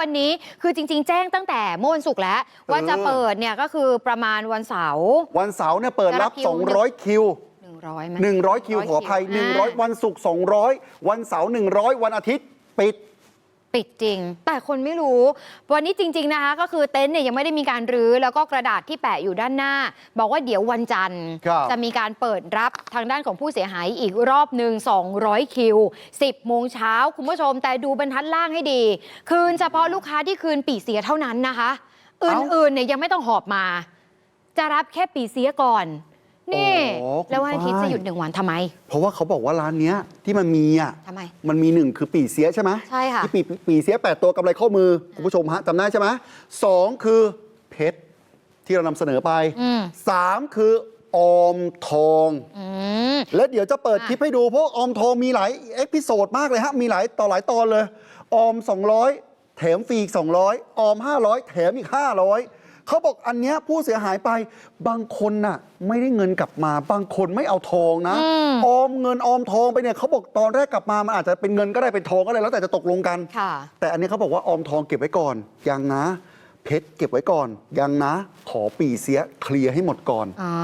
วันนี้คือจริง ๆ แจ้งตั้งแต่เมื่อวันศุกร์แล้ว ว่าจะเปิดเนี่ยก็คือประมาณวันเสาร์วันเสาร์เนี่ยเปิดรับจะรับคิว200 คิว100ไหม100 คิวขออภัย100 วันศุกร์200 วันเสาร์100 วันอาทิตย์ปิด ปิดจริง แต่คนไม่รู้ วันนี้จริง ๆ นะคะ ก็คือเต็นท์เนี่ยยังไม่ได้มีการรื้อ แล้วก็กระดาษที่แปะอยู่ด้านหน้า บอกว่าเดี๋ยววันจันทร์ ครับจะมีการเปิดรับทางด้านของผู้เสียหายอีกรอบหนึ่ง200 คิว 10 โมงเช้าคุณผู้ชม แต่ดูบรรทัดล่างให้ดี คืนเฉพาะลูกค้าที่คืนปีเสียเท่านั้นนะคะเอ้าอื่นๆเนี่ยยังไม่ต้องหอบมา จะรับแค่ปีเสียก่อน นี่ โอ้คุณแล้ววันอาทิตย์ฝ้าย จะหยุดหนึ่งวันทำไมเพราะว่าเขาบอกว่าร้านเนี้ยที่มันมีอะ ทำไม มันมีหนึ่งคือปีเสียใช่ไหมใช่ค่ะ ที่ปีปีเสียแปดตัวกำไรข้อมือ คุณผู้ชมฮะจำได้ใช่ไหมสองคือเพชรที่เรานำเสนอไปอืมสามคือออมทอง อืม แล้วเดี๋ยวจะเปิดอะคลิปให้ดู เพราะออมทองมีหลายเอพิโซดมากเลยฮะ มีหลายต่อหลายตอนเลย ออม 200 แถมฟรีอีก 200 ออม 500 แถมอีก 500 เขาบอกอันเนี้ยผู้เสียหายไปบางคนน่ะ ไม่ได้เงินกลับมา บางคนไม่เอาทองนะอืม ออมเงินออมทองไปเนี่ยเขาบอกตอนแรกกลับมามันอาจจะเป็นเงินก็ได้เป็นทองก็ได้แล้วแต่จะตกลงกัน ค่ะ แต่อันนี้เขาบอกว่าออมทองเก็บไว้ก่อนยังนะ เพชรเก็บไว้ก่อน ยังนะขอปีเสียเคลียร์ให้หมดก่อน อ่า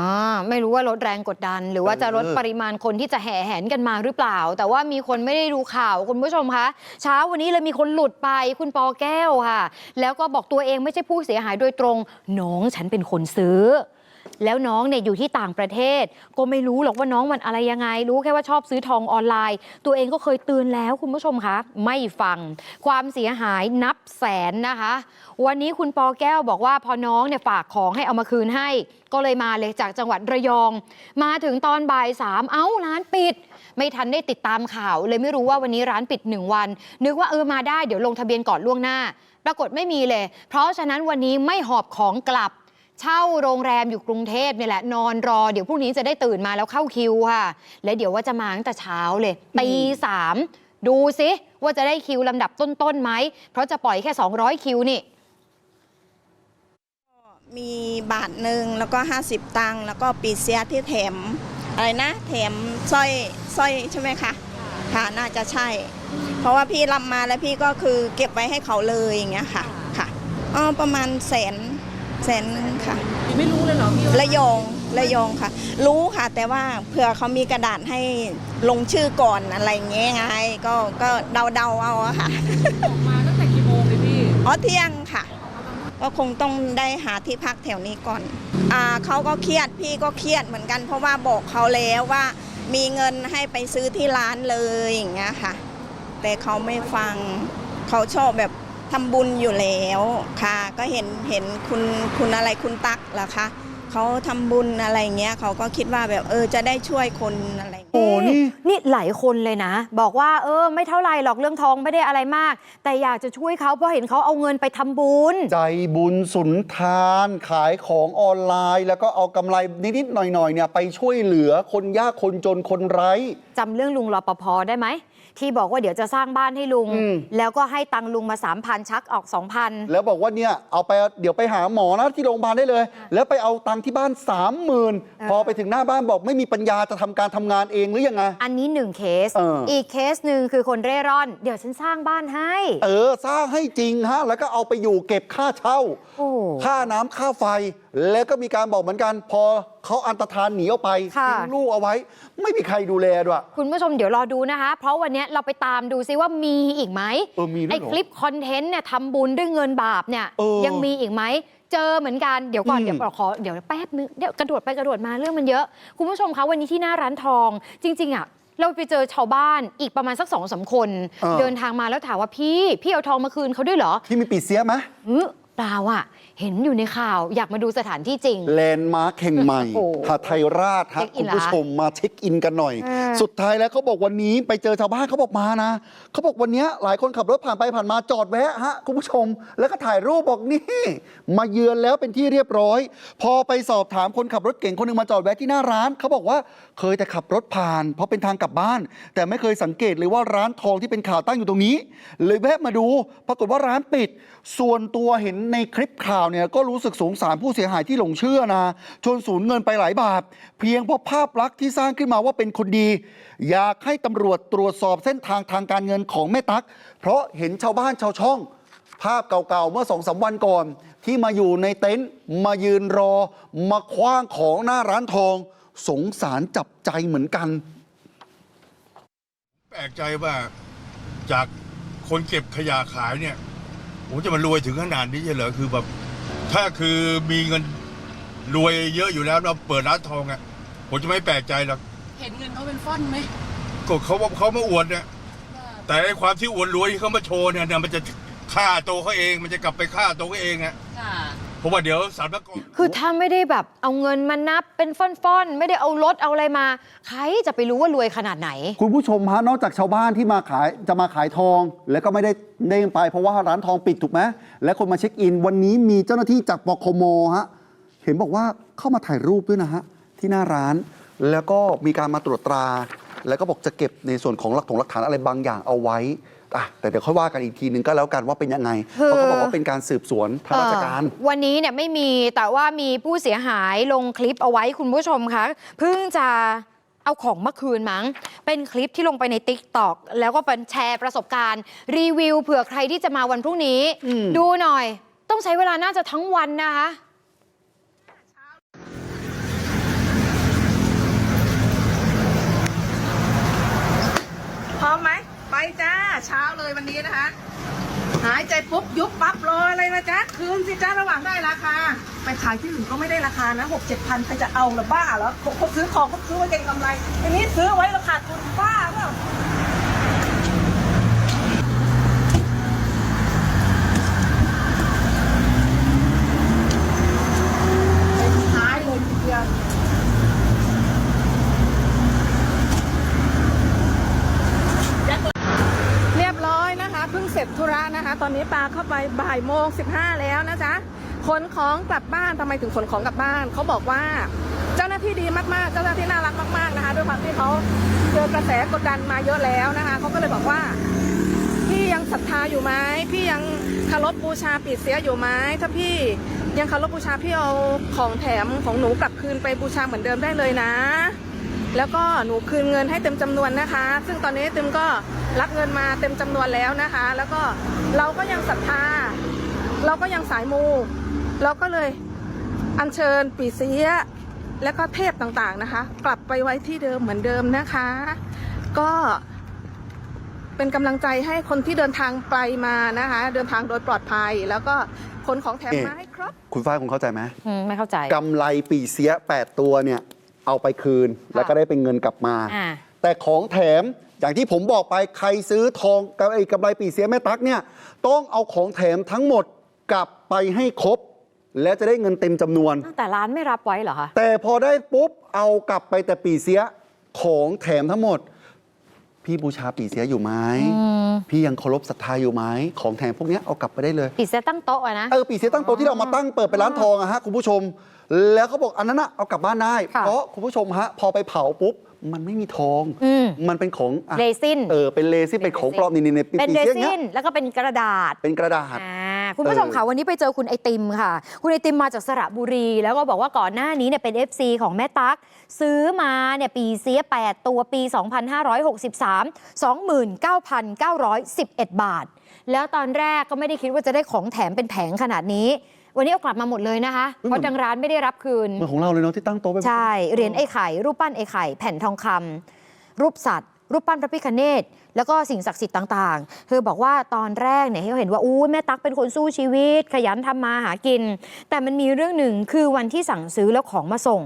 ไม่รู้ว่าลดแรงกดดัน หรือว่าจะลดเออปริมาณคนที่จะแห่แหนกันมาหรือเปล่า แต่ว่ามีคนไม่ได้ดูข่าวคุณผู้ชมคะเช้าวันนี้เลยมีคนหลุดไปคุณปอแก้วค่ะ แล้วก็บอกตัวเองไม่ใช่ผู้เสียหายโดยตรงน้องฉันเป็นคนซื้อ แล้วน้องเนี่ยอยู่ที่ต่างประเทศ ก็ไม่รู้หรอกว่าน้องมันอะไรยังไง รู้แค่ว่าชอบซื้อทองออนไลน์ ตัวเองก็เคยเตือนแล้วคุณผู้ชมคะ ไม่ฟัง ความเสียหายนับแสนนะคะ วันนี้คุณปอแก้วบอกว่าพอน้องเนี่ยฝากของให้เอามาคืนให้ ก็เลยมาเลยจากจังหวัดระยอง มาถึงตอนบ่ายสามเอ้าร้านปิด ไม่ทันได้ติดตามข่าว เลยไม่รู้ว่าวันนี้ร้านปิดหนึ่งวัน นึกว่าเออมาได้เดี๋ยวลงทะเบียนก่อนล่วงหน้า ปรากฏไม่มีเลย เพราะฉะนั้นวันนี้ไม่หอบของกลับ เช่าโรงแรมอยู่กรุงเทพเนี่ยแหละ นอนรอเดี๋ยวพรุ่งนี้จะได้ตื่นมาแล้วเข้าคิวค่ะ และเดี๋ยวว่าจะมาตั้งแต่เช้าเลยตีสามดูซิว่าจะได้คิวลำดับต้นๆไหม เพราะจะปล่อยแค่ 200 คิวนี่ มีบาทหนึ่งแล้วก็ 50 ตังค์แล้วก็ปีเสียที่แถม อะไรนะแถมสร้อยสร้อยใช่ไหมคะค่ะน่าจะใช่ เพราะว่าพี่รับมาแล้วพี่ก็คือเก็บไว้ให้เขาเลยอย่างเงี้ยค่ะค่ะอ๋อประมาณแสน แสนหนึงค่ะ ไม่รู้เลยเหรอพี่ว่าระยองระยองค่ะ รู้ค่ะ แต่ว่าเผื่อเขามีกระดาษให้ลงชื่อก่อนอะไรอย่างเงี้ยไงก็ก็เดาเดาๆเอาอะค่ะ ออกมาตั้งแต่กี่โมงเลยพี่อ๋อเที่ยงค่ะ ก็คงต้องได้หาที่พักแถวนี้ก่อน อ่าเขาก็เครียดพี่ก็เครียดเหมือนกัน เพราะว่าบอกเขาแล้วว่า มีเงินให้ไปซื้อที่ร้านเลยอย่างเงี้ยค่ะ แต่เขาไม่ฟังเขาชอบแบบ ทำบุญอยู่แล้วค่ะ ก็เห็นเห็นคุณคุณอะไรคุณตั๊กเหรอคะเขาทำบุญอะไรอย่างเงี้ยเขาก็คิดว่าแบบเออจะได้ช่วยคนอะไรอย่างเงี้ยโอ้นี่นี่หลายคนเลยนะ บอกว่าเออ ไม่เท่าไหร่หรอกเรื่องทองไม่ได้อะไรมาก แต่อยากจะช่วยเขาเพราะเห็นเขาเอาเงินไปทำบุญ ใจบุญสุนทาน ขายของออนไลน์ แล้วก็เอากำไรนิดๆหน่อยๆเนี่ยไปช่วยเหลือคนยากคนจนคนไร้จำเรื่องลุงรปภได้ไหม ที่บอกว่าเดี๋ยวจะสร้างบ้านให้ลุง อืม แล้วก็ให้ตังค์ลุงมา3,000ชักออก2,000แล้วบอกว่าเนี่ยเอาไปเดี๋ยวไปหาหมอนะที่โรงพยาบาลได้เลย แล้วไปเอาตังค์ที่บ้าน3 0,000พอไปถึงหน้าบ้านบอกไม่มีปัญญาจะทำการทำงานเองหรือยังไง อันนี้หนึ่งเคส เอออีกเคสหนึ่งคือคนเร่ร่อน เดี๋ยวฉันสร้างบ้านให้ เออ สร้างให้จริงฮะ แล้วก็เอาไปอยู่เก็บค่าเช่า โอ้ ค่าน้ำค่าไฟแล้วก็มีการบอกเหมือนกันพอเขาอันตรธานหนีออกไปค่ะ ทิ้งลูกเอาไว้ ไม่มีใครดูแลด้วย คุณผู้ชมเดี๋ยวรอดูนะคะ เพราะวันนี้เราไปตามดูซิว่ามีอีกไหมเออมีด้วยเหรอไอ้คลิปคอนเทนต์เนี่ยทำบุญด้วยเงินบาปเนี่ยเออยังมีอีกไหม เจอเหมือนกันเดี๋ยวก่อนอืม เดี๋ยวขอเดี๋ยวแป๊บนึงเดี๋ยวกระโดดไปกระโดดมาเรื่องมันเยอะ คุณผู้ชมคะวันนี้ที่หน้าร้านทอง จริง ๆอะเราไปเจอชาวบ้านอีกประมาณสักสองสามคน เออ เดินทางมาแล้วถามว่าพี่พี่เอาทองมาคืนเขาด้วยเหรอ ที่มีปีเสียไหมอือเปล่าอะ เห็นอยู่ในข่าวอยากมาดูสถานที่จริง แลนด์มาร์คแห่งใหม่โอ้หาไทยราชฮะเช็คอิคุนณเหรอผู้ชมมาเช็คอินกันหน่อยเออสุดท้ายแล้วเขาบอกวันนี้ไปเจอชาวบ้านเขาบอกมานะเขาบอกวันเนี้ยหลายคนขับรถผ่านไปผ่านมาจอดแวะฮะคุณผู้ชม แล้วก็ถ่ายรูปบอกนี่ มาเยือนแล้วเป็นที่เรียบร้อย พอไปสอบถามคนขับรถเก่งคนหนึ่งมาจอดแวะที่หน้าร้านเขาบอกว่าเคยแต่ขับรถผ่าน เพราะเป็นทางกลับบ้าน แต่ไม่เคยสังเกตเลยว่าร้านทองที่เป็นข่าวตั้งอยู่ตรงนี้ เลยแวะมาดู ปรากฏว่าร้านปิด ส่วนตัวเห็นในคลิปข่าวเนี่ยก็รู้สึกสงสารผู้เสียหายที่หลงเชื่อนะจนสูญเงินไปหลายบาท เพียงเพราะภาพลักษณ์ที่สร้างขึ้นมาว่าเป็นคนดี อยากให้ตำรวจตรวจสอบเส้นทางทางการเงินของแม่ตั๊กเพราะเห็นชาวบ้านชาวช่อง ภาพเก่าๆเมื่อสองสาวันก่อน ที่มาอยู่ในเต็นท์มายืนรอ มาคว้างของหน้าร้านทอง สงสารจับใจเหมือนกัน แปลกใจว่าจากคนเก็บขยะขายเนี่ยผมจะมารวยถึงขนาดนี้เหรอคือแบบ ถ้าคือมีเงินรวยเยอะอยู่แล้วเราเปิดร้านทองอะ่ะผมจะไม่แปลกใจหรอกเห็นเงินเขาเป็นฟ่อนไหมก็เขาว่าเขามาอวดเนี่ยแต่ไอ้ความที่อวดรวยที่เขามาโชว์เนี่ยเนี่ยมันจะฆ่าตัวเขาเอง มันจะกลับไปฆ่าตัวเขาเองอะ ค่ะเพราะว่าเดี๋ยวสารพระกรคือถ้าไม่ได้แบบเอาเงินมานับเป็นฟ่อนๆ ไม่ได้เอารถเอาอะไรมา ใครจะไปรู้ว่ารวยขนาดไหน คุณผู้ชมฮะนอกจากชาวบ้านที่มาขายจะมาขายทอง แล้วก็ไม่ได้เด้งไปเพราะว่าร้านทองปิดถูกไหมและคนมาเช็คอิน วันนี้มีเจ้าหน้าที่จากปคมฮะเห็นบอกว่าเข้ามาถ่ายรูปด้วยนะฮะที่หน้าร้าน แล้วก็มีการมาตรวจตรา แล้วก็บอกจะเก็บในส่วนของหลักถงหลักฐานอะไรบางอย่างเอาไว้ อะแต่เดี๋ยวค่อยว่ากันอีกทีนึงก็แล้วกันว่าเป็นยังไงคือเพราะเขาบอกว่าเป็นการสืบสวนทางราชการเอ่อวันนี้เนี่ยไม่มีแต่ว่ามีผู้เสียหายลงคลิปเอาไว้คุณผู้ชมคะเพิ่งจะเอาของเมื่อคืนมั้ง เป็นคลิปที่ลงไปใน t ิ k t o k แล้วก็เป็นแชร์ประสบการณ์ รีวิวเผื่อใครที่จะมาวันพรุ่งนี้อืมดูหน่อย ต้องใช้เวลาน่าจะทั้งวันนะคะพร้อมไหม ไปจ้า เช้าเลยวันนี้นะคะ หายใจปุ๊บยุบปั๊บรออะไรนะจ๊ะคืนสิจ้าระหว่างได้ราคา ไปขายที่อื่นก็ไม่ได้ราคานะหกเจ็ดพันใครจะเอาละบ้าเหรอเขาซื้อของเขาซื้อไว้เก็งกำไรอันนี้ซื้อไว้ราคาทุนบ้าเปล่า หายเลยทีเดียว เรียบร้อยนะคะเพิ่งเสร็จธุระนะคะ ตอนนี้ปลาเข้าไปบ่ายโมงสิบห้าแล้วนะจ๊ะขนของกลับบ้านทำไมถึงขนของกลับบ้านเขาบอกว่าเจ้าหน้าที่ดีมากๆ เจ้าหน้าที่น่ารักมากๆนะคะด้วยความที่เขาเจอกระแสกดดันมาเยอะแล้วนะคะเขาก็เลยบอกว่าพี่ยังศรัทธาอยู่ไหมพี่ยังคารพบูชาปีเสียอยู่ไหมถ้าพี่ยังคารพบูชาพี่เอาของแถมของหนูกลับคืนไปบูชาเหมือนเดิมได้เลยนะ แล้วก็หนูคืนเงินให้เต็มจำนวนนะคะ ซึ่งตอนนี้ติมก็รับเงินมาเต็มจำนวนแล้วนะคะ แล้วก็เราก็ยังศรัทธา เราก็ยังสายมู เราก็เลยอัญเชิญปีเสียและก็เทพต่างๆนะคะ กลับไปไว้ที่เดิมเหมือนเดิมนะคะ ก็เป็นกำลังใจให้คนที่เดินทางไปมานะคะ เดินทางโดยปลอดภัย แล้วก็คนของแถมมาให้ครบ คุณฝ้ายคุณเข้าใจไหมอืมไม่เข้าใจกำไรปีเสีย 8 ตัวเนี่ย เอาไปคืน แล้วก็ได้เป็นเงินกลับมา อ่า แต่ของแถมอย่างที่ผมบอกไปใครซื้อทองกับไอ้กำไรปีเสียแม่ตั๊กเนี่ยต้องเอาของแถมทั้งหมดกลับไปให้ครบ แล้วจะได้เงินเต็มจำนวนแต่ร้านไม่รับไว้เหรอคะ แต่พอได้ปุ๊บเอากลับไปแต่ปีเสียของแถมทั้งหมด พี่บูชาปีเสียอยู่ไหมพี่ยังเคารพศรัทธาอยู่ไหมของแถมพวกเนี้ยเอากลับไปได้เลย ปิดเซตตั้งโต๊ะอะนะ เออปีเสียตั้งโต๊ะที่เรามาตั้งเปิดเป็นร้านทองอะฮะคุณผู้ชม แล้วเขาบอกอันนั้นอะเอากลับบ้านได้ ค่ะเพราะคุณผู้ชมฮะพอไปเผาปุ๊บ มันไม่มีทอง อืมมันเป็นของอะเรซิน เออเป็นเลซินเป็นของปลอมนี่นี่นี่เป็นปีเรเสียอย่างซิเงี้นยแล้วก็เป็นกระดาษ เป็นกระดาษ อ่าคุณผู้ชมค่ะ วันนี้ไปเจอคุณไอติมค่ะ คุณไอติมมาจากสระบุรี แล้วก็บอกว่าก่อนหน้านี้เนี่ยเป็น FC ของแม่ตั๊ก ซื้อมาเนี่ยปีเสีย 8 ตัวปี 2563 29,911 บาท แล้วตอนแรกก็ไม่ได้คิดว่าจะได้ของแถมเป็นแผงขนาดนี้ วันนี้เอากลับมาหมดเลยนะคะอืมเพราะทางร้านไม่ได้รับคืนเหมือนของเราเลยเนาะที่ตั้งโต๊ะไปใช่เหรียญไอ้ไข่รูปปั้นไอ้ไข่แผ่นทองคำรูปสัตว์ รูปปั้นพระพิคเนตแล้วก็สิ่งศักดิ์สิทธิ์ต่างๆ เธอบอกว่าตอนแรกเนี่ยเขาเห็นว่าอู้แม่ตั๊กเป็นคนสู้ชีวิต ขยันทำมาหากิน แต่มันมีเรื่องหนึ่งคือวันที่สั่งซื้อแล้วของมาส่ง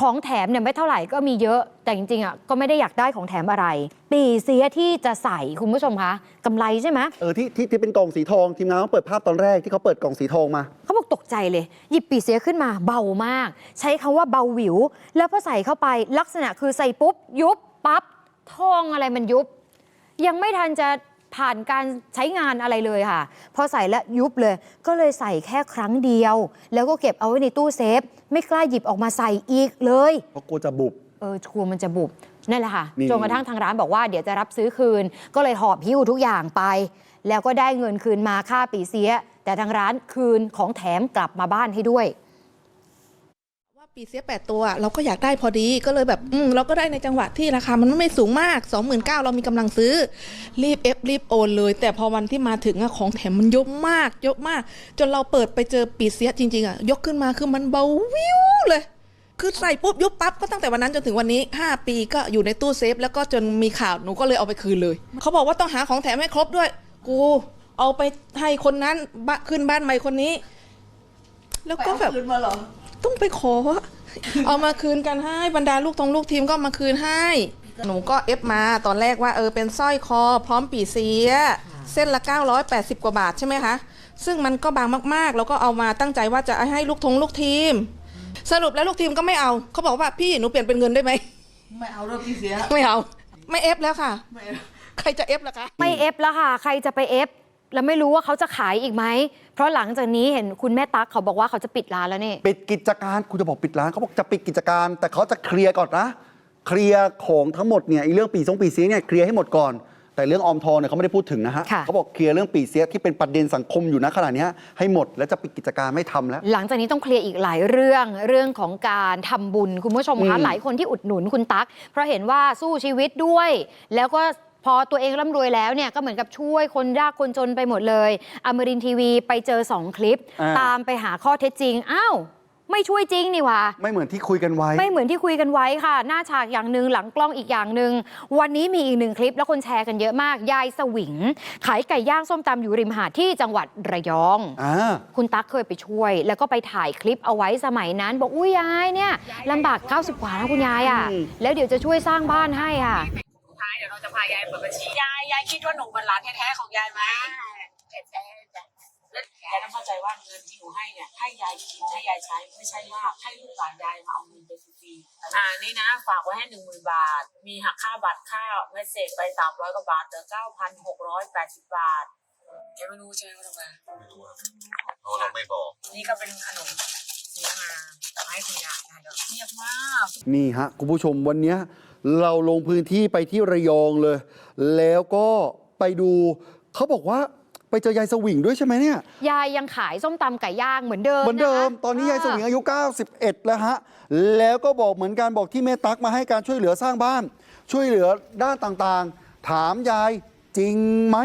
ของแถมเนี่ยไม่เท่าไหร่ก็มีเยอะ แต่จริงๆอะก็ไม่ได้อยากได้ของแถมอะไร ปีเสียที่จะใส่คุณผู้ชมคะกำไรใช่ไหมเออที่ที่ที่เป็นกล่องสีทองทีมงานเขาเปิดภาพตอนแรกที่เขาเปิดกล่องสีทองมา เขาบอกตกใจเลย หยิบปีเสียขึ้นมาเบามาก ใช้คำว่าเบาหวิว แล้วพอใส่เข้าไปลักษณะคือใส่ปุ๊บ ยุบปั๊บทองอะไรมันยุบ ยังไม่ทันจะ ผ่านการใช้งานอะไรเลยค่ะ พอใส่แล้วยุบเลย ก็เลยใส่แค่ครั้งเดียว แล้วก็เก็บเอาไว้ในตู้เซฟ ไม่กล้าหยิบออกมาใส่อีกเลย เพราะกลัวจะบุบ เออกลัวมันจะบุบนั่นแหละค่ะนี่ จนกระทั่งทางร้านบอกว่าเดี๋ยวจะรับซื้อคืน ก็เลยหอบหิ้วทุกอย่างไป แล้วก็ได้เงินคืนมาค่าปีเสีย แต่ทางร้านคืนของแถมกลับมาบ้านให้ด้วยว่า ปีเสียแปดตัว เราก็อยากได้พอดีก็เลยแบบอืมเราก็ได้ในจังหวะที่ราคามันไม่สูงมาก29,000เรามีกำลังซื้อ รีบเอฟรีบโอนเลย แต่พอวันที่มาถึงอะของแถมมันเยอะมากเยอะมาก จนเราเปิดไปเจอปีเสียจริงๆอะยกขึ้นมาคือมันเบาวิวเลยคือใส่ปุ๊บยุบปั๊บก็ตั้งแต่วันนั้นจนถึงวันนี้ 5 ปีก็อยู่ในตู้เซฟ แล้วก็จนมีข่าวหนูก็เลยเอาไปคืนเลย เขาบอกว่าต้องหาของแถมให้ครบด้วย กูเอาไปให้คนนั้นขึ้นบ้านใหม่คนนี้ แล้วก็แบบ ต้องไปขอ เอามาคืนกันให้บรรดาลูกทงลูกทีมก็เอามาคืนให้ หนูก็เอฟมาตอนแรกว่าเออเป็นสร้อยคอ พร้อมปีเสีย เส้นละ 980 กว่าบาทใช่ไหมคะ ซึ่งมันก็บางมากๆ แล้วก็เอามาตั้งใจว่าจะให้ลูกทงลูกทีม สรุปแล้วลูกทีมก็ไม่เอา เขาบอกว่าพี่หนูเปลี่ยนเป็นเงินได้ไหม ไม่เอาแล้วพี่เสีย ไม่เอา ไม่เอฟแล้วค่ะ ใครจะเอฟล่ะคะ ไม่เอฟแล้วค่ะ ใครจะไปเอฟ แล้วไม่รู้ว่าเขาจะขายอีกไหม เพราะหลังจากนี้เห็นคุณแม่ตั๊กเขาบอกว่าเขาจะปิดร้านแล้วนี่ ปิดกิจการคุณจะบอกปิดร้านเขาบอกจะปิดกิจการ แต่เขาจะเคลียร์ก่อนนะ เคลียร์ของทั้งหมดเนี่ยไอ้เรื่องปีสงปีเสียเนี่ยเคลียร์ให้หมดก่อน แต่เรื่องออมทองเนี่ยเขาไม่ได้พูดถึงนะฮะค่ะ เขาบอกเคลียร์เรื่องปีเสียที่เป็นประเด็นสังคมอยู่นะขณะเนี้ยให้หมดแล้วจะปิดกิจการไม่ทำแล้ว หลังจากนี้ต้องเคลียร์อีกหลายเรื่องเรื่องของการทำบุญคุณผู้ชมคะอืมหลายคนที่อุดหนุนคุณตั๊กเพราะเห็นว่าสู้ชีวิตด้วย แล้วก็ พอตัวเองร่ำรวยแล้วเนี่ยก็เหมือนกับช่วยคนยากคนจนไปหมดเลย อมรินทร์ทีวีไปเจอ 2 คลิป อ่า ตามไปหาข้อเท็จจริง อ้าว ไม่ช่วยจริงนี่หว่า ไม่เหมือนที่คุยกันไว้ ไม่เหมือนที่คุยกันไว้ค่ะ หน้าฉากอย่างหนึ่งหลังกล้องอีกอย่างหนึ่ง วันนี้มีอีกหนึ่งคลิปแล้วคนแชร์กันเยอะมาก ยายสวิง ขายไก่ย่างส้มตำอยู่ริมหาดที่จังหวัดระยอง อ่า คุณตั๊กเคยไปช่วย แล้วก็ไปถ่ายคลิปเอาไว้สมัยนั้น บอกอุ้ยยายเนี่ยลำบาก 90 กว่านะคุณยายอะอืมแล้วเดี๋ยวจะช่วยสร้างบ้านให้อะสุดท้าย เดี๋ยวเราจะพายายเปิดบัญชียายยายคิดว่าหนูเป็นหลานแท้ๆของยายไหมแท้ๆจ้ะแล้วยายต้องเข้าใจว่าเงินที่หนูให้เนี่ยให้ยายกินให้ยายใช้ไม่ใช่ว่าให้ลูกหลานยายมาเอาเงินไปฟรีๆอ่านี่นะ ฝากไว้ให้หนึ่งหมื่นบาท มีหักค่าบัตรค่าเมสเซจไปสามร้อยกว่าบาทเหลือเก้าพันหกร้อยแปดสิบบาทแกไม่รู้ใช่ไหมว่าทำไมเพราะเราไม่บอก นี่ก็เป็นขนมซื้อมาให้คุณยายนะเดี๋ยวเงียบมาก นี่ฮะคุณผู้ชมวันเนี้ย เราลงพื้นที่ไปที่ระยองเลย แล้วก็ไปดูเขาบอกว่าไปเจอยายสวิงด้วยใช่ไหมเนี่ย ยายยังขายส้มตำไก่ย่างเหมือนเดิมเหมือนเดิมะคะตอนนี้ยายสวิงอายุ 91 แล้วฮะ แล้วก็บอกเหมือนกันบอกที่เมตักมาให้การช่วยเหลือสร้างบ้าน ช่วยเหลือด้านต่างๆ ถามยายจริงไหม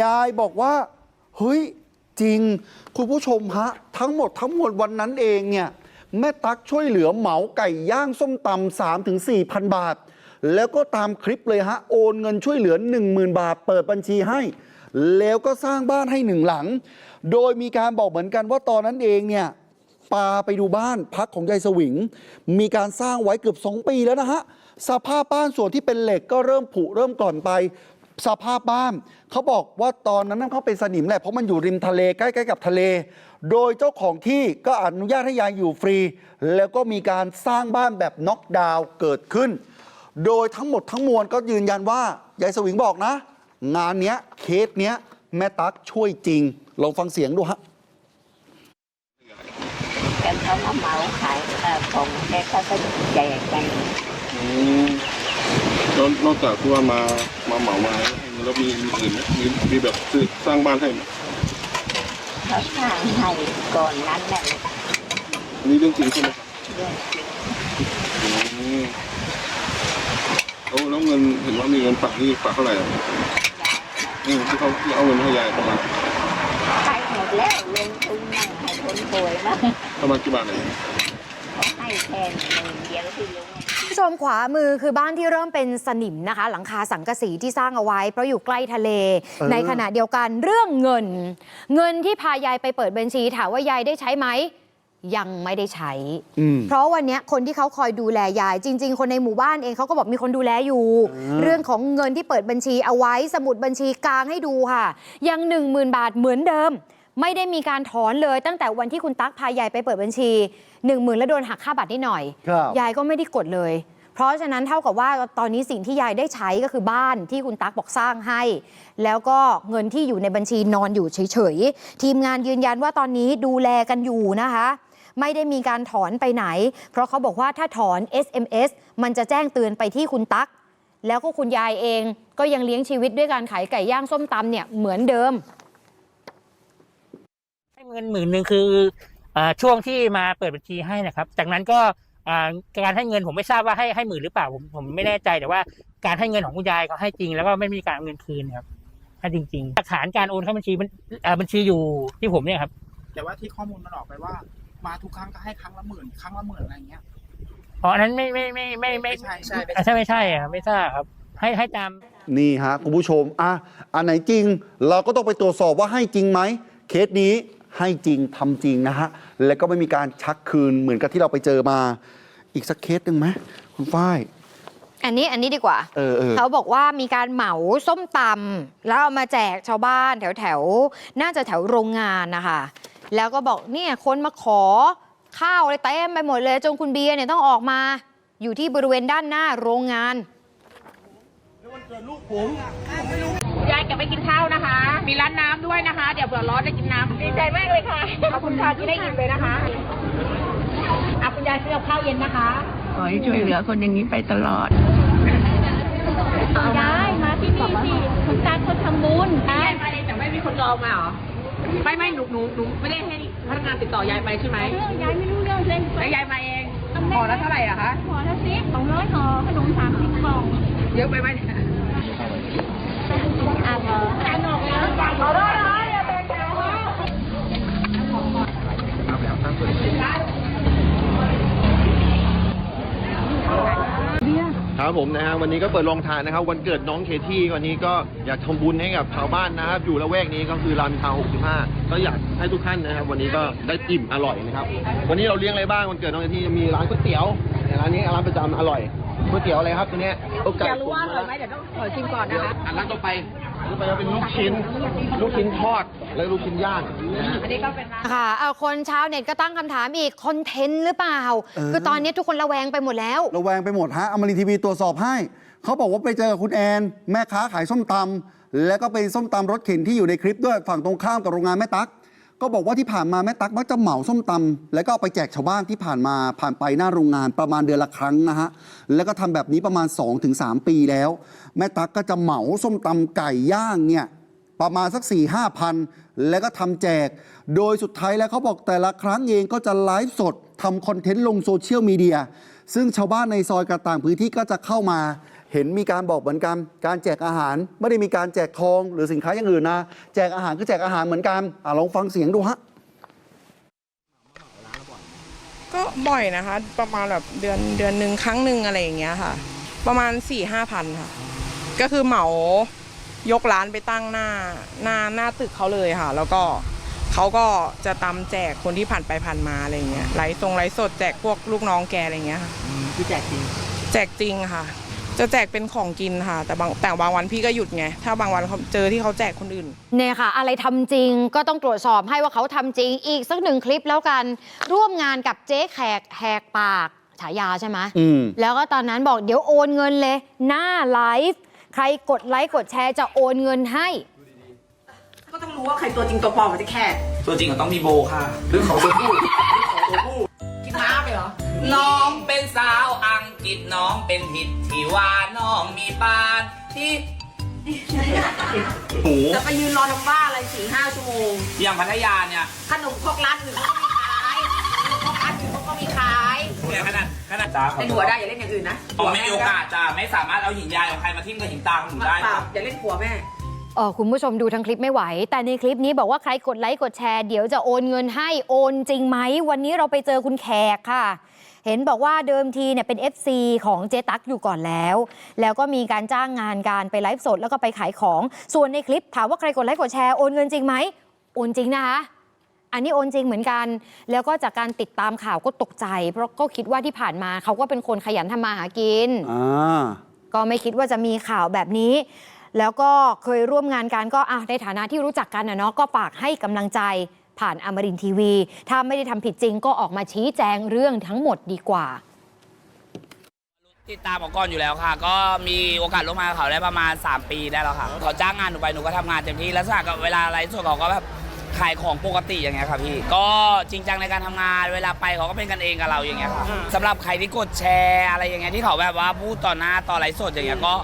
ยายบอกว่า เฮ้ย จริง คุณผู้ชมฮะ ทั้งหมดทั้งมวลวันนั้นเองเนี่ย แม่ตักช่วยเหลือเหมาไก่ย่างส้มตำสามถึงสี่พันบาท แล้วก็ตามคลิปเลยฮะ โอนเงินช่วยเหลือ 10,000 บาท เปิดบัญชีให้ แล้วก็สร้างบ้านให้หนึ่งหลัง โดยมีการบอกเหมือนกันว่าตอนนั้นเองเนี่ยปาไปดูบ้านพักของยายสวิง มีการสร้างไว้เกือบ 2 ปีแล้วนะฮะ สภาพบ้านส่วนที่เป็นเหล็กก็เริ่มผุเริ่มก่อนไป สภาพบ้านเขาบอกว่าตอนนั้นเขาเป็นสนิมแหละเพราะมันอยู่ริมทะเลใกล้ๆกับทะเล โดยเจ้าของที่ก็อนุญาตให้ยายอยู่ฟรี แล้วก็มีการสร้างบ้านแบบน็อกดาวน์เกิดขึ้น โดยทั้งหมดทั้งมวลก็ยืนยันว่ายายสวิงบอกนะ งานเนี้ยเคสเนี้ยแม่ตั๊กช่วยจริง ลองฟังเสียงดูฮะแกเขามาเหมาขายเอ่อของแกเขาก็แจกไปอืมแล้วนอกจากที่ว่ามามาเหมามาแล้วมีอื่นไหมมีมีแบบซื้อสร้างบ้านให้ไหม เขาสร้างให้ก่อนนั้นแหละอันนี่เรื่องจริงใช่ไหมครับเรื่องจริงอืมแล้วแล้วเงินเห็นว่ามีเงินฝากนี่ฝากเท่าไหร่อะนี่ที่เขาที่เอาเงินให้ยายประมาณใช้หมดแล้วลงทุนนั่งให้คนป่วยมั้งประมาณกี่บาทเลยเขาให้แค่หมื่นเดียวที่ลุงคุณ ผู้ชมขวามือคือบ้านที่เริ่มเป็นสนิมนะคะ หลังคาสังกะสีที่สร้างเอาไว้ เพราะอยู่ใกล้ทะเลเออในขณะเดียวกันเรื่องเงิน เงินที่พายายไปเปิดบัญชีถามว่ายายได้ใช้ไหมยังไม่ได้ใช้อืมเพราะวันเนี้ยคนที่เขาคอยดูแลยาย จริง ๆ คนในหมู่บ้านเองเขาก็บอกมีคนดูแลอยู่อ่าเรื่องของเงินที่เปิดบัญชีเอาไว้ สมุดบัญชีกลางให้ดูค่ะ ยัง 1 0,000 บาทเหมือนเดิม ไม่ได้มีการถอนเลยตั้งแต่วันที่คุณตั๊กพายายไปเปิดบัญชี 1 0,000แล้วโดนหักค่าบัตรนิดหน่อย ครับยายก็ไม่ได้กดเลย เพราะฉะนั้นเท่ากับว่าตอนนี้สิ่งที่ยายได้ใช้ก็คือบ้านที่คุณตั๊กบอกสร้างให้ แล้วก็เงินที่อยู่ในบัญชีนอนอยู่เฉยๆ ทีมงานยืนยันว่าตอนนี้ดูแลกันอยู่นะคะ ไม่ได้มีการถอนไปไหน เพราะเขาบอกว่าถ้าถอน SMS มันจะแจ้งเตือนไปที่คุณตั๊ก แล้วก็คุณยายเองก็ยังเลี้ยงชีวิตด้วยการขายไก่ย่างส้มตำเนี่ยเหมือนเดิม ให้เงินหมื่นหนึ่งคืออ่า ช่วงที่มาเปิดบัญชีให้นะครับ จากนั้นก็อ่าการให้เงินผมไม่ทราบว่าให้ให้หมื่นหรือเปล่าผมผมไม่แน่ใจแต่ว่าการให้เงินของคุณยายเขาให้จริง แล้วก็ไม่มีการเอาเงินคืนครับให้จริงๆหลักฐานการโอนเข้าบัญชีมันอ่าบัญชีอยู่ที่ผมเนี่ยครับ แต่ว่าที่ข้อมูลมันออกไปว่า มาทุกครั้งก็ให้ครั้งละหมื่นครั้งละหมื่นอะไรอย่างเงี้ยอ๋ออันนั้นไม่ไม่ไม่ไม่ไม่ไม่ใช่ใช่ไม่อ่าใช่ใช่ไม่ใช่อะไม่ทราบครับ ให้ให้ตามนี่ฮะคุณผู้ชมอะอันไหนจริง เราก็ต้องไปตรวจสอบว่าให้จริงไหมเคสนี้ ให้จริงทำจริงนะฮะ แล้วก็ไม่มีการชักคืนเหมือนกับที่เราไปเจอมา อีกสักเคสหนึ่งไหมคุณฝ้ายอันนี้อันนี้ดีกว่าเออเออเขาบอกว่ามีการเหมาส้มตำแล้วเอามาแจกชาวบ้านแถวแถวๆน่าจะแถวโรงงานนะคะแล้วก็บอกเนี่ยคนมาขอข้าวอะไรเต็มไปหมดเลย จนคุณเบียร์เนี่ยต้องออกมา อยู่ที่บริเวณด้านหน้าโรงงาน ยายแกไปกินข้าวนะคะ มีร้านน้ำด้วยนะคะ เดี๋ยวเผื่อร้อนจะกินน้ำดีใจมากเลยค่ะ ขอบคุณค่ะที่ได้ยินเลยนะคะอะคุณยายซื้อกับข้าวเย็นนะคะ ขอให้ช่วยเหลือคนอย่างนี้ไปตลอดยายมาที่นี่สิคุณตาเขาทำบุญยายมาเองแต่ไม่มีคนจองมาเหรอ ไม่ไม่หนูหนูหนูไม่ได้ให้พนักงานติดต่อยายไปใช่ไหมยายไม่รู้เรื่องเลยแล้วยายมาเองห่อละเท่าไหร่อะคะห่อละสิบสองร้อยห่อขนมสามสิบกล่อง เยอะไปไหมเนี่ย อ่านเหรอ อ่านออกแล้วขอโทษนะ คะอย่าแบ่งแถวนะครับผมนะฮะวันนี้ก็เปิดโรงทานนะครับ วันเกิดน้องเคที่วันนี้ก็อยากทำบุญให้กับชาวบ้านนะครับ อยู่ละแวกนี้ก็คือรามอินทรา65 ก็อยากให้ทุกท่านนะครับ วันนี้ก็ได้อิ่มอร่อยนะครับ วันนี้เราเลี้ยงอะไรบ้างวันเกิดน้องเคที่มีร้านก๋วยเตี๋ยวเนี่ยร้านนี้ร้านประจำอร่อยก๋วยเตี๋ยวอะไรครับตัวเนี้ยอกไก่อยากรู้ว่าอร่อยไหมเดี๋ยวต้องขอชิมก่อนนะคะอันนั้นต่อไปต่อไปจะ เป็นลูกชิ้น ลูกชิ้นทอด และลูกชิ้นย่างนะฮะอันนี้ก็เป็นร้าน ค่ะเอาคนชาวเน็ตก็ตั้งคำถามอีกคอนเทนต์หรือเปล่า เออ คือตอนนี้ทุกคนระแวงไปหมดแล้ว ระแวงไปหมดฮะอมรินทีวีตรวจสอบให้ เขาบอกว่าไปเจอกับคุณแอน แม่ค้าขายส้มตำแล้วก็เป็นส้มตำรถเข็นที่อยู่ในคลิปด้วยฝั่งตรงข้ามกับโรงงานแม่ตั๊ก ก็บอกว่าที่ผ่านมาแม่ตั๊กมักจะเหมาส้มตำแล้วก็เอาไปแจกชาวบ้านที่ผ่านมาผ่านไปหน้าโรงงานประมาณเดือนละครั้งนะฮะแล้วก็ทำแบบนี้ประมาณ 2-3 ปีแล้ว แม่ตั๊กก็จะเหมาส้มตำไก่ย่างเนี่ยประมาณสัก4ี่ห้าพันแล้วก็ทำแจก โดยสุดท้ายแล้วเขาบอกแต่ละครั้งเองก็จะไลฟ์สดทำคอนเทนต์ลงโซเชียลมีเดียซึ่งชาวบ้านในซอยกระต่างพื้นที่ก็จะเข้ามา เห็นมีการบอกเหมือนกัน การแจกอาหารไม่ได้มีการแจกทองหรือสินค้าอย่างอื่นนะ แจกอาหารก็แจกอาหารเหมือนกันอะลองฟังเสียงดูฮะ ก็บ่อยนะคะ ประมาณแบบเดือนเดือนหนึ่งครั้งหนึ่งอะไรอย่างเงี้ยค่ะ ประมาณ4ี่ห้าพันค่ะ ก็คือเหมายกร้านไปตั้งหน้าหน้าหน้าตึกเขาเลยค่ะ แล้วก็เขาก็จะตำแจกคนที่ผ่านไปผ่านมาอะไรอย่างเงี้ยไลฟ์ทรงไลฟ์สดแจกพวกลูกน้องแกอะไรอย่างเงี้ยค่ะ คือแจกจริง แจกจริงค่ะ จะแจกเป็นของกินค่ะ แต่บางแต่บางวันพี่ก็หยุดไง ถ้าบางวันเขาเจอที่เขาแจกคนอื่น เนี่ยค่ะ อะไรทำจริงก็ต้องตรวจสอบให้ว่าเขาทำจริง อีกสักหนึ่งคลิปแล้วกัน ร่วมงานกับเจ๊แขกแหกปากฉายาใช่ไหมอืมแล้วก็ตอนนั้นบอกเดี๋ยวโอนเงินเลย หน้าไลฟ์ใครกดไลค์กดแชร์จะโอนเงินให้ก็ ต้องรู้ว่าใครตัวจริงตัวปลอมมันจะแค่ตัวจริงก็ต้องมีโบค่ะหรือเขาตัวผู้หรือเขาตัวผู้กินน้ำไปเหรอ น้องเป็นสาวอังกฤษน้องเป็นหิดที่ว่าน้องมีปานที่หูจะไปยืนรอทำบ้าอะไรสี่ห้าชั่วโมง อย่างพัทยาเนี่ยขนมครกร้านอื่นเขาก็มีขายขนมครกร้านอื่นเขาก็มีขายเนี่ยขนาดขนาดจ้าเล่นหัวได้อย่าเล่นอย่างอื่นนะผมไม่มีโอกาสจ้าไม่สามารถเอาหินยายของใครมาทิ่มกับหินตาของหนูได้เปล่าครับอย่าเล่นหัวแม่ เออคุณผู้ชมดูทั้งคลิปไม่ไหว แต่ในคลิปนี้บอกว่าใครกดไลค์กดแชร์เดี๋ยวจะโอนเงินให้โอนจริงไหม วันนี้เราไปเจอคุณแขกค่ะ เห็นบอกว่าเดิมทีเนี่ยเป็น FC ของเจตักอยู่ก่อนแล้ว แล้วก็มีการจ้างงานการไปไลฟ์สดแล้วก็ไปขายของ ส่วนในคลิปถามว่าใครกดไลค์กดแชร์โอนเงินจริงไหมโอนจริงนะคะอันนี้โอนจริงเหมือนกัน แล้วก็จากการติดตามข่าวก็ตกใจ เพราะก็คิดว่าที่ผ่านมาเขาก็เป็นคนขยันทำมาหากินอ่าก็ไม่คิดว่าจะมีข่าวแบบนี้ แล้วก็เคยร่วมงานกันก็อะในฐานะที่รู้จักกันนะเนาะก็ฝากให้กำลังใจผ่านอมรินทร์ทีวี ถ้าไม่ได้ทำผิดจริงก็ออกมาชี้แจงเรื่องทั้งหมดดีกว่าติดตามของก่อนอยู่แล้วค่ะ ก็มีโอกาสร่วมงานกับเขาได้ประมาณ 3 ปีได้แล้วค่ะเขาจ้างงานหนูไปหนูก็ทำงานเต็มที่แล้วสกับเวลาไลฟ์สดเขาก็แบบขายของปกติอย่างเงี้ยค่ะพี่ ก็จริงจังในการทำงานเวลาไปเขาก็เป็นกันเองกับเราอย่างเงี้ยค่ะสำหรับใครที่กดแชร์อะไรอย่างเงี้ยที่เขาแบบว่าพูดต่อหน้าต่อไลฟ์สดอย่างเงี้ยก็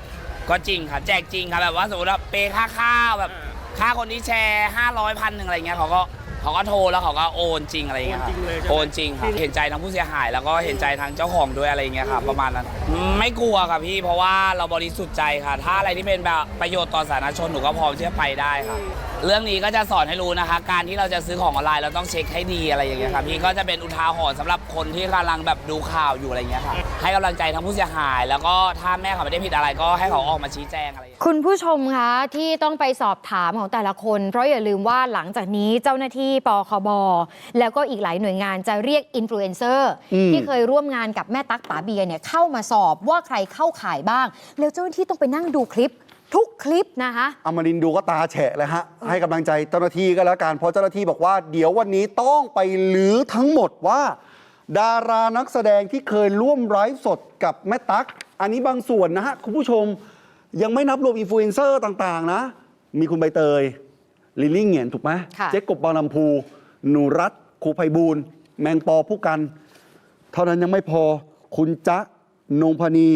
ก็จริงค่ะแจกจริงค่ะแบบว่าสมมติว่าเปย์ค่าข้าวแบบค่าคนที่แชร์500พันหนึ่งอะไรเงี้ยเขาก็เขาก็โทรแล้วเขาก็โอนจริงอะไรอย่างเงี้ยครับโอนจริงครับเห็นใจทั้งผู้เสียหาย แล้วก็เห็นใจทั้งเจ้าของด้วยอะไรอย่างเงี้ยครับประมาณนั้นไม่กลัวครับพี่เพราะว่าเราบริสุทธิ์ใจค่ะ ถ้าอะไรที่เป็นแบบประโยชน์ต่อสาธารณชนหนูก็พร้อมที่จะไปได้ค่ะเรื่องนี้ก็จะสอนให้รู้นะคะ การที่เราจะซื้อของออนไลน์เราต้องเช็คให้ดีอะไรอย่างเงี้ยครับพี่ก็จะเป็นอุทาหรณ์สำหรับคนที่กำลังแบบดูข่าวอยู่อะไรอย่างเงี้ยค่ะให้กำลังใจทั้งผู้เสียหาย แล้วก็ถ้าแม่เขาไม่ได้ผิดอะไรก็ให้เขาออกมาชี้แจงอะไรอย่างเงี้ย คุณผู้ชมคะที่ต้องไปสอบถามของแต่ละคน เพราะอย่าลืมว่าหลังจากนี้เจ้าหน้าที่ปคบแล้วก็อีกหลายหน่วยงานจะเรียกอินฟลูเอนเซอร์อืม ที่เคยร่วมงานกับแม่ตั๊กป๋าเบียร์เนี่ยเข้ามาสอบว่าใครเข้าข่ายบ้าง แล้วเจ้าหน้าที่ต้องไปนั่งดูคลิป ทุกคลิปนะคะ อมรินทร์ดูก็ตาแฉะเลยฮะ ให้กำลังใจเจ้าหน้าที่ก็แล้วกันเพราะเจ้าหน้าที่บอกว่า เดี๋ยววันนี้ต้องไปลื้อทั้งหมดว่า ดารานักแสดงที่เคยร่วมไลฟ์สดกับแม่ตั๊กอันนี้บางส่วนนะฮะ คุณผู้ชมยังไม่นับรวมอินฟลูเอนเซอร์ต่างๆ นะ มีคุณใบเตย ลิลลี่เหงียนถูกไหมค่ะ เจ๊กบบางลำพู หนูรัตครูไพบูลย์แมงปอผู้กัน เท่านั้นยังไม่พอ คุณจ๊ะนงพนี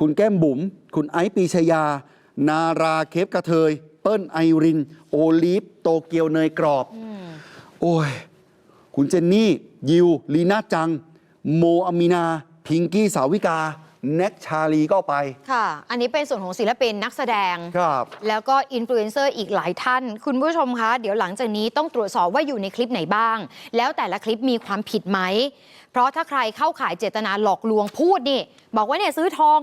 คุณแก้มบุ๋ม คุณไอซ์ปีชยา นาราเคฟกระเทย เปิ้ลไอริน โอลิฟโตเกียวเนยกรอบ โอ้ย คุณเจนนี่ ยิว ลีน่าจัง โมอามีนา พิงกี้ สาวิกา แน็กชาลีก็ไป ค่ะ อันนี้เป็นส่วนของศิลปินนักแสดง ครับ แล้วก็อินฟลูเอนเซอร์อีกหลายท่าน คุณผู้ชมคะ เดี๋ยวหลังจากนี้ต้องตรวจสอบว่าอยู่ในคลิปไหนบ้าง แล้วแต่ละคลิปมีความผิดไหม เพราะถ้าใครเข้าข่ายเจตนาหลอกลวงพูดนี่ บอกว่าเนี่ยซื้อทอง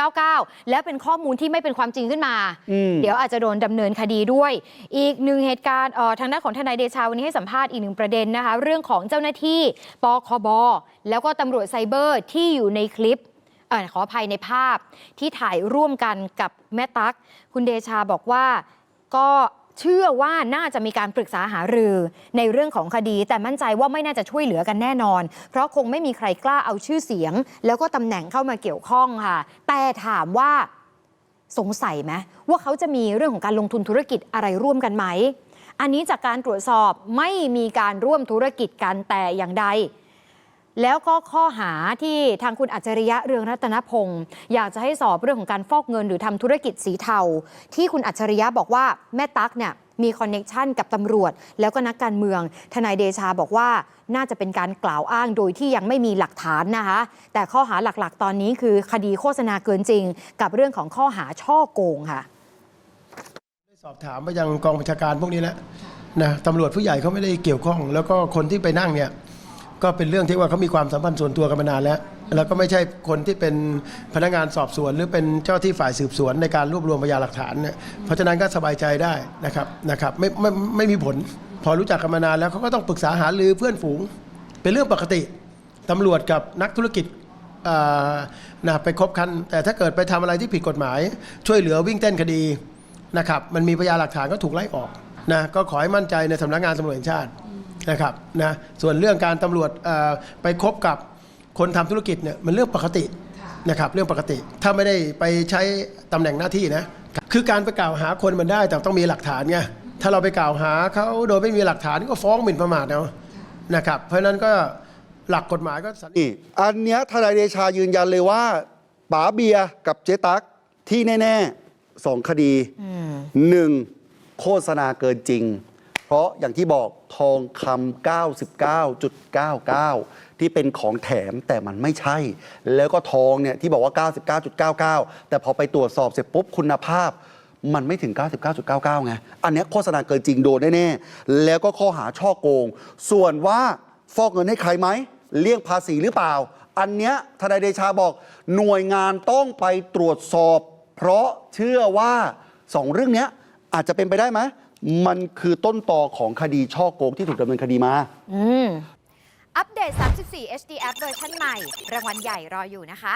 99.99 แล้วเป็นข้อมูลที่ไม่เป็นความจริงขึ้นมาอืมเดี๋ยวอาจจะโดนดำเนินคดีด้วย อีกหนึ่งเหตุการณ์เอ่อทางด้านของทนายเดชาวันนี้ให้สัมภาษณ์อีกหนึ่งประเด็นนะคะเรื่องของเจ้าหน้าที่ปคบแล้วก็ตำรวจไซเบอร์ที่อยู่ในคลิปเออขออภัยในภาพที่ถ่ายร่วมกันกับแม่ตั๊กคุณเดชาบอกว่าก็ เชื่อว่าน่าจะมีการปรึกษาหารือในเรื่องของคดี แต่มั่นใจว่าไม่น่าจะช่วยเหลือกันแน่นอน เพราะคงไม่มีใครกล้าเอาชื่อเสียง แล้วก็ตำแหน่งเข้ามาเกี่ยวข้องค่ะ แต่ถามว่าสงสัยไหมว่าเขาจะมีเรื่องของการลงทุนธุรกิจอะไรร่วมกันไหม อันนี้จากการตรวจสอบไม่มีการร่วมธุรกิจกันแต่อย่างใด แล้วก็ข้อหาที่ทางคุณอัจฉริยะเรืองรัตนพงศ์อยากจะให้สอบเรื่องของการฟอกเงินหรือทำธุรกิจสีเทา ที่คุณอัจฉริยะบอกว่าแม่ตั๊กเนี่ยมีคอนเน็ชันกับตำรวจ แล้วก็นักการเมือง ทนายเดชาบอกว่าน่าจะเป็นการกล่าวอ้างโดยที่ยังไม่มีหลักฐานนะคะ แต่ข้อหาหลักๆ ตอนนี้คือคดีโฆษณาเกินจริง กับเรื่องของข้อหาช่อโกงค่ะสอบถามไปยังกองบัญชาการพวกนี้แล้วนะตำรวจผู้ใหญ่เขาไม่ได้เกี่ยวข้อง แล้วก็คนที่ไปนั่งเนี่ย ก็เป็นเรื่องที่ว่าเขามีความสัมพันธ์ส่วนตัวกันมานานแล้ว แล้วก็ไม่ใช่คนที่เป็นพนักงานสอบสวน หรือเป็นเจ้าที่ฝ่ายสืบสวนในการรวบรวมพยานหลักฐานเนี่ยเพราะฉะนั้นก็สบายใจได้นะครับนะครับไม่ไม่ไม่มีผล พอรู้จักกันมานานแล้วเขาก็ต้องปรึกษาหารือเพื่อนฝูง เป็นเรื่องปกติตำรวจกับนักธุรกิจอ่านะไปคบกัน แต่ถ้าเกิดไปทำอะไรที่ผิดกฎหมาย ช่วยเหลือวิ่งเต้นคดีนะครับมันมีพยานหลักฐานก็ถูกไล่ออกนะก็ขอให้มั่นใจในสำนักงานตำรวจแห่งชาติ นะครับนะส่วนเรื่องการตำรวจเอ่อไปคบกับคนทำธุรกิจเนี่ยมันเรื่องปกตินะครับเรื่องปกติถ้าไม่ได้ไปใช้ตำแหน่งหน้าที่นะคือการไปกล่าวหาคนมันได้แต่ต้องมีหลักฐานไงถ้าเราไปกล่าวหาเขาโดยไม่มีหลักฐานก็ฟ้องหมิ่นประมาทเอานะครับ เพราะฉะนั้นก็หลักกฎหมายก็สันนี่อันเนี้ยทนายเดชายืนยันเลยว่าป๋าเบียร์กับเจ๊ตั๊กที่แน่ๆสองคดีหนึ่งโฆษณาเกินจริงเพ ราะอย่างที่บอกทองคำ99.99 ที่เป็นของแถมแต่มันไม่ใช่ แล้วก็ทองเนี่ยที่บอกว่า 99.99 แต่พอไปตรวจสอบเสร็จปุ๊บคุณภาพมันไม่ถึง 99.99 ไง อันนี้โฆษณาเกินจริงโดนแน่ ๆ แล้วก็ข้อหาช่อโกง ส่วนว่าฟอกเงินให้ใครไหม เลี่ยงภาษีหรือเปล่า อันเนี้ยทนายเดชาบอก หน่วยงานต้องไปตรวจสอบ เพราะเชื่อว่าสองเรื่องเนี้ยอาจจะเป็นไปได้ไหม มันคือต้นตอของคดีช่อโกงที่ถูกดำเนินคดีมาอืมอัปเดต 34 HD App เวอร์ชันใหม่ รางวัลใหญ่รออยู่นะคะ